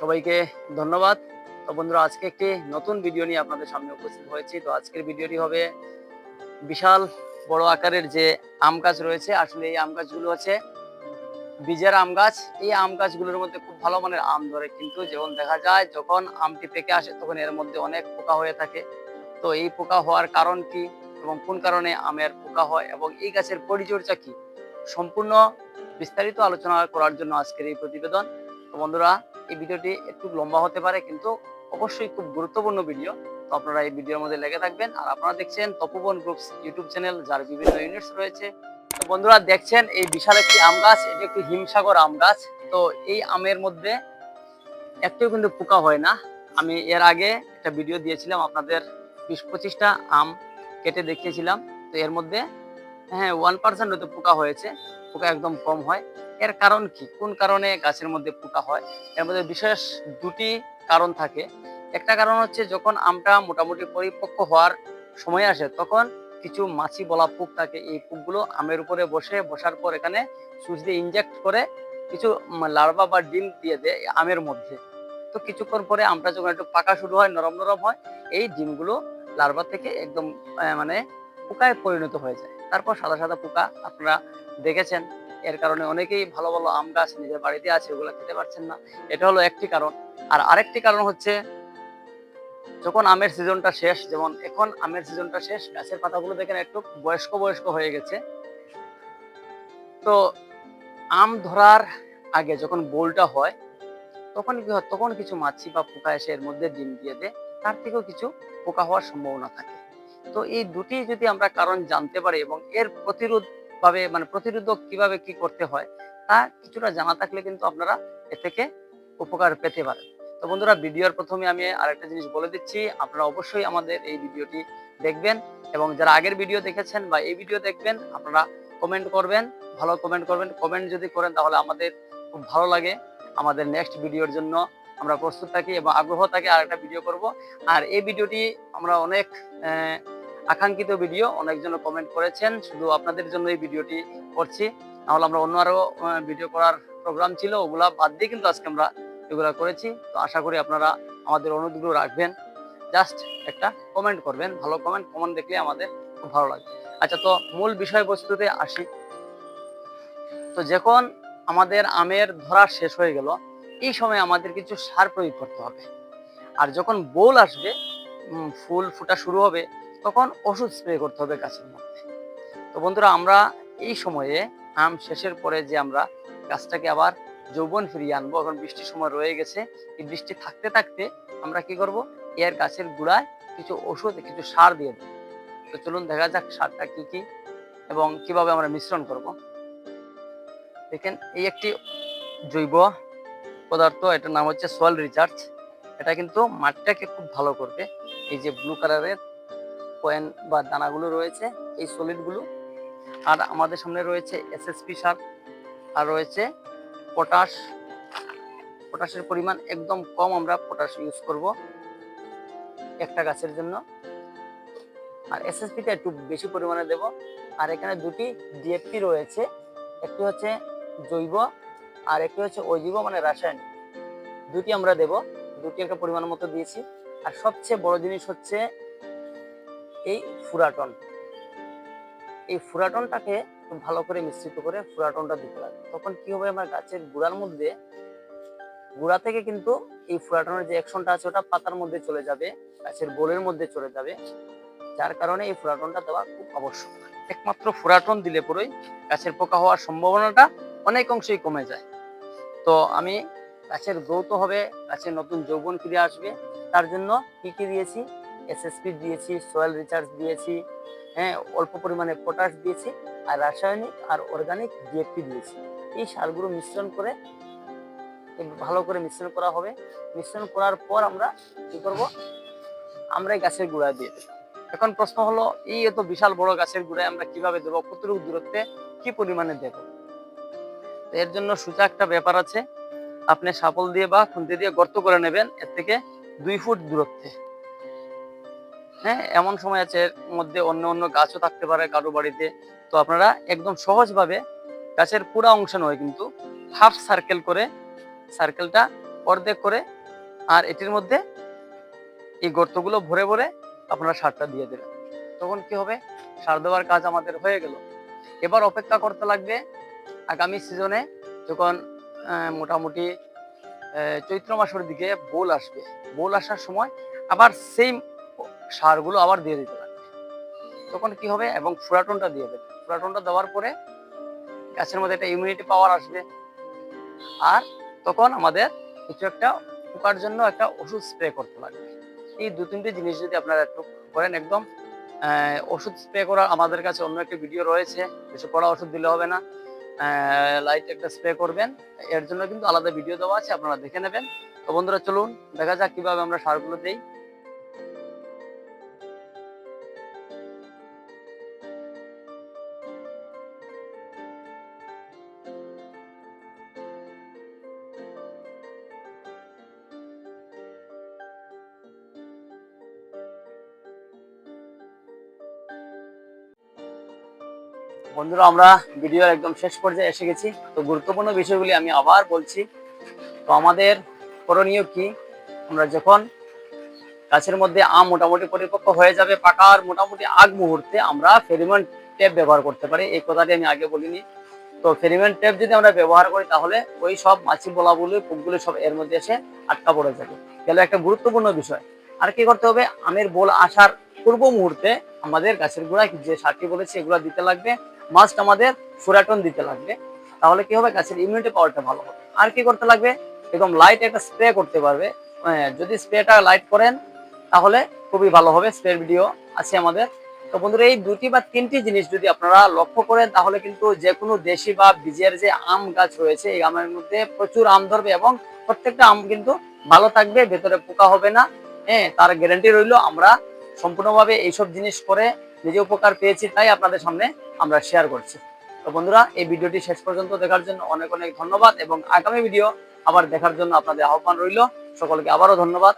সবাইকে ধন্যবাদ। তো বন্ধুরা, আজকে একটি নতুন ভিডিও নিয়ে আপনাদের সামনে উপস্থিত হয়েছি। তো আজকের ভিডিওটি হবে বিশাল বড় আকারের যে আম গাছ রয়েছে, আসলে এই আম গাছগুলো হচ্ছে বীজের আম গাছ। এই আম গাছগুলোর মধ্যে খুব ভালো মানের আম ধরে, কিন্তু যেমন দেখা যায়, যখন আমটি পেকে আসে, তখন এর মধ্যে অনেক পোকা হয়ে থাকে। তো এই পোকা হওয়ার কারণ কি এবং কোন কারণে আমের পোকা হয় এবং এই গাছের পরিচর্যা কি? সম্পূর্ণ বিস্তারিত আলোচনা করার জন্য আজকের এই প্রতিবেদন। তো বন্ধুরা এই ভিডিওটি একটু লম্বা হতে পারে, কিন্তু অবশ্যই খুব গুরুত্বপূর্ণ ভিডিও। তো আপনারা এই ভিডিওর মধ্যে লেগে থাকবেন। আর আপনারা দেখছেন তপোবন গ্রুপস ইউটিউব চ্যানেল, যার বিভিন্ন ইউনিটস রয়েছে। তো বন্ধুরা, দেখছেন এই বিশাল একটি আম গাছ, এটি একটি হিমসাগর আম গাছ। তো এই আমের মধ্যে একটিও কিন্তু পোকা হয় না। আমি এর আগে একটা ভিডিও দিয়েছিলাম, আপনাদের বিশ পঁচিশটা আম কেটে দেখিয়েছিলাম। তো এর মধ্যে হ্যাঁ ওয়ান পার্সেন্ট হয়তো পোকা হয়েছে, পোকা একদম কম হয়। এর কারণ কি? কোন কারণে গাছের মধ্যে পোকা হয়? এর মধ্যে বিশেষ দুটি কারণ থাকে। একটা কারণ হচ্ছে যখন আমটা মোটামুটি পরিপক্ক হওয়ার সময় আসে, তখন কিছু মাছি বলা পোক থাকে। এই পোকগুলো আমের উপরে বসে, বসার পর এখানে সুইচ দিয়ে ইনজেক্ট করে কিছু লার্ভা বা ডিম দিয়ে দেয় আমের মধ্যে। তো কিছুক্ষণ পরে আমটা যখন একটু পাকা শুরু হয়, নরম নরম হয়, এই ডিমগুলো লার্ভা থেকে একদম মানে পোকায় পরিণত হয়ে যায়। তারপর সাদা সাদা পোকা আপনারা দেখেছেন। এর কারণে অনেকেই ভালো ভালো আম গাছ নিজের বাড়িতে আছে, ওগুলো খেতে পারছেন না। এটা হলো একটি কারণ। আর আরেকটি কারণ হচ্ছে, যখন আমের সিজনটা শেষ, যেমন এখন আমের সিজনটা শেষ, গাছের পাতাগুলো দেখেন একটু বয়স্ক বয়স্ক হয়ে গেছে। তো আম ধরার আগে যখন বোলটা হয়, তখন কি হয়? তখন কিছু মাছি বা পোকা এসে এর মধ্যে ডিম দিয়ে দেয়। তার থেকেও কিছু পোকা হওয়ার সম্ভাবনা থাকে। তো এই দুটি যদি আমরা কারণ জানতে পারি এবং এর প্রতিরোধ ভাবে মানে প্রতিরোধক কীভাবে কি করতে হয়, তা কিছুটা জানা থাকলে কিন্তু আপনারা এ থেকে উপকার পেতে পারেন। তো বন্ধুরা, ভিডিওর প্রথমে আমি আরেকটা জিনিস বলে দিচ্ছি, আপনারা অবশ্যই আমাদের এই ভিডিওটি দেখবেন এবং যারা আগের ভিডিও দেখেছেন বা এই ভিডিও দেখবেন, আপনারা কমেন্ট করবেন, ভালো কমেন্ট করবেন। কমেন্ট যদি করেন, তাহলে আমাদের খুব ভালো লাগে। আমাদের নেক্সট ভিডিওর জন্য আমরা প্রস্তুত থাকি এবং আগ্রহ থাকি আর একটা ভিডিও করব। আর এই ভিডিওটি আমরা অনেক আকাঙ্ক্ষিত ভিডিও অনেকজন কমেন্ট করেছেন, শুধু আপনাদের জন্য এই ভিডিওটি করছি। নাহলে আমরা অন্য আরও ভিডিও করার প্রোগ্রাম ছিল, ওগুলা বাদ দিয়ে কিন্তু আজকে আমরা এগুলো করেছি। তো আশা করি আপনারা আমাদের অনুরোধগুলো রাখবেন। জাস্ট একটা কমেন্ট করবেন, ভালো কমেন্ট কমেন্ট দেখলে আমাদের খুব ভালো লাগবে। আচ্ছা তো মূল বিষয়বস্তুতে আসি। তো যখন আমাদের আমের ধরা শেষ হয়ে গেল, এই সময় আমাদের কিছু সার প্রয়োগ করতে হবে। আর যখন বোল আসবে ফুল ফুটা শুরু হবে তখন ওষুধ স্প্রে করতে হবে গাছের মধ্যে। তো বন্ধুরা, আমরা এই সময়ে আম শেষের পরে যে আমরা গাছটাকে আবার যৌবন ফিরিয়ে আনব, এখন বৃষ্টির সময় রয়ে গেছে, এই বৃষ্টি থাকতে থাকতে আমরা কি করব? এর গাছের গুড়ায় কিছু ওষুধ, কিছু সার দিয়ে দেবো। তো চলুন দেখা যাক সারটা কি কি এবং কীভাবে আমরা মিশ্রণ করব। দেখেন, এই একটি জৈব পদার্থ, এটার নাম হচ্ছে সয়েল রিচার্জ এটা কিন্তু মাটিটাকে খুব ভালো করবে। এই যে ব্লু কালারের কয়েন বা দানাগুলো রয়েছে, এই সলিডগুলো আর আমাদের সামনে রয়েছে এসএসপি সার, আর রয়েছে পটাশ পটাশের পরিমাণ একদম কম আমরা পটাশ ইউজ করব একটা গাছের জন্য। আর এসএসপিটা একটু বেশি পরিমাণে দেব। আর এখানে দুটি ডিএফপি রয়েছে, একটি হচ্ছে জৈব আর একটি হচ্ছে অজৈব মানে রাসায়নিক। দুটি আমরা দেব, দুটি একটা পরিমাণ মতো দিয়েছি। আর সবচেয়ে বড় জিনিস হচ্ছে এই ফুরাটন। এই ফুরাটনটাকে ভালো করে মিশ্রিত করে ফুরাটনটা দিতে লাগবে তখন কি হবে আমার গাছের গুড়ার মধ্যে, গুড়া থেকে কিন্তু এই ফুরাটনের যে অ্যাকশনটা আছে, ওটা পাতার মধ্যে চলে যাবে, গাছের বোলের মধ্যে চলে যাবে। যার কারণে এই ফুরাটনটা দেওয়া খুব আবশ্যক। একমাত্র ফুরাটন দিলে পরেই গাছের পোকা হওয়ার সম্ভাবনাটা অনেক অংশেই কমে যায়। তো আমি গাছের গ্রোথ হবে, গাছের নতুন যৌবন ফিরে আসবে। তার জন্য কি কি দিয়েছি? এসএসপি দিয়েছি সয়েল রিচার্জ দিয়েছি হ্যাঁ অল্প পরিমাণে পটাশ দিয়েছি আর রাসায়নিক আর অর্গানিক ডিএপি দিয়েছি। এই সারগুলো মিশ্রণ করে ভালো করে মিশ্রণ করা হবে। মিশ্রণ করার পর আমরা কি করব? আমরা গাছের গুঁড়া দিয়ে এখন প্রশ্ন হলো, এই এত বিশাল বড় গাছের গুঁড়ায় আমরা কীভাবে দেবো? কতটুকু দূরত্বে কি পরিমাণে দেব? এর জন্য সোজা একটা ব্যাপার আছে। আপনি সাপল দিয়ে বা খুন্তি দিয়ে গর্ত করে নেবেন, এর থেকে দুই ফুট দূরত্বে। হ্যাঁ এমন সময় আছে এর মধ্যে অন্য অন্য গাছও থাকতে পারে কারও বাড়িতে। তো আপনারা একদম সহজভাবে গাছের পুরো অংশ নয় কিন্তু হাফ সার্কেল করে সার্কেলটা অর্ধেক করে আর এটির মধ্যে এই গর্তগুলো ভরে ভরে আপনারা সারটা দিয়ে দেবেন। তখন কি হবে? সার দেওয়ার কাজ আমাদের হয়ে গেল। এবার অপেক্ষা করতে লাগবে আগামী সিজনে যখন মোটামুটি চৈত্র মাসের দিকে বোল আসবে। বোল আসার সময় আবার সেম সারগুলো আবার দিয়ে দিতে লাগবে তখন কি হবে? এবং ফুরাটনটা দিয়ে দেবে। ফুরাটনটা দেওয়ার পরে গাছের মধ্যে একটা ইমিউনিটি পাওয়ার আসবে। আর তখন আমাদের কিছু একটা পোকার জন্য একটা ওষুধ স্প্রে করতে লাগবে এই দু তিনটে জিনিস যদি আপনারা একটু করেন একদম ওষুধ স্প্রে করা আমাদের কাছে অন্য একটা ভিডিও রয়েছে। কিছু কড়া ওষুধ দিলে হবে না। লাইট একটা স্প্রে করবেন। এর জন্য কিন্তু আলাদা ভিডিও দেওয়া আছে, আপনারা দেখে নেবেন। তো বন্ধুরা, চলুন দেখা যাক কীভাবে আমরা সারগুলো দেই। বন্ধুরা, আমরা ভিডিওর একদম শেষ পর্যায়ে এসে গেছি। তো গুরুত্বপূর্ণ বিষয়গুলি আমি আবার বলছি। তো আমাদের করণীয় কি? আমরা যখন গাছের মধ্যে আম মোটামুটি পরিপক্ক হয়ে যাবে পাকার মোটামুটি আগ মুহূর্তে আমরা ফেরিমন টেপ ব্যবহার করতে পারি। এই কথাটি আমি আগে বলিনি। তো ফেরিমন টেপ যদি আমরা ব্যবহার করি, তাহলে ওই সব মাছি বলাগুলি পুকগুলি সব এর মধ্যে এসে আটকা পড়ে যাবে। গেল একটা গুরুত্বপূর্ণ বিষয়। আর কি করতে হবে? আমের বোল আসার পূর্ব মুহূর্তে আমাদের গাছের গোড়ায় যে সারটি বলেছি, এগুলো দিতে লাগবে। মাস্ট আমাদের ফুরাটন দিতে লাগবে। তাহলে কি হবে? গাছের ইমিউনিটি পাওয়ারটা ভালো হবে। আর কি করতে লাগবে? এরকম লাইট একটা স্প্রে করতে পারবে। হ্যাঁ, যদি স্প্রেটা লাইট করেন তাহলে খুবই ভালো হবে স্প্রে ভিডিও আছে আমাদের। তো বন্ধুরা এই দুটি বা তিনটি জিনিস যদি আপনারা লক্ষ্য করেন তাহলে কিন্তু যে কোনো দেশি বা বীজের যে আম গাছ রয়েছে এই আমের মধ্যে প্রচুর আম ধরবে এবং প্রত্যেকটা আম কিন্তু ভালো থাকবে ভেতরে পোকা হবে না। হ্যাঁ তার গ্যারান্টি রইল আমরা সম্পূর্ণভাবে এইসব জিনিস করে নিজে উপকার পেয়েছি তাই আপনাদের সামনে আমরা শেয়ার করছি। তো বন্ধুরা, এই ভিডিওটি শেষ পর্যন্ত দেখার জন্য অনেক অনেক ধন্যবাদ এবং আগামী ভিডিও আবার দেখার জন্য আপনাদের আহ্বান রইল। সকলকে আবারও ধন্যবাদ।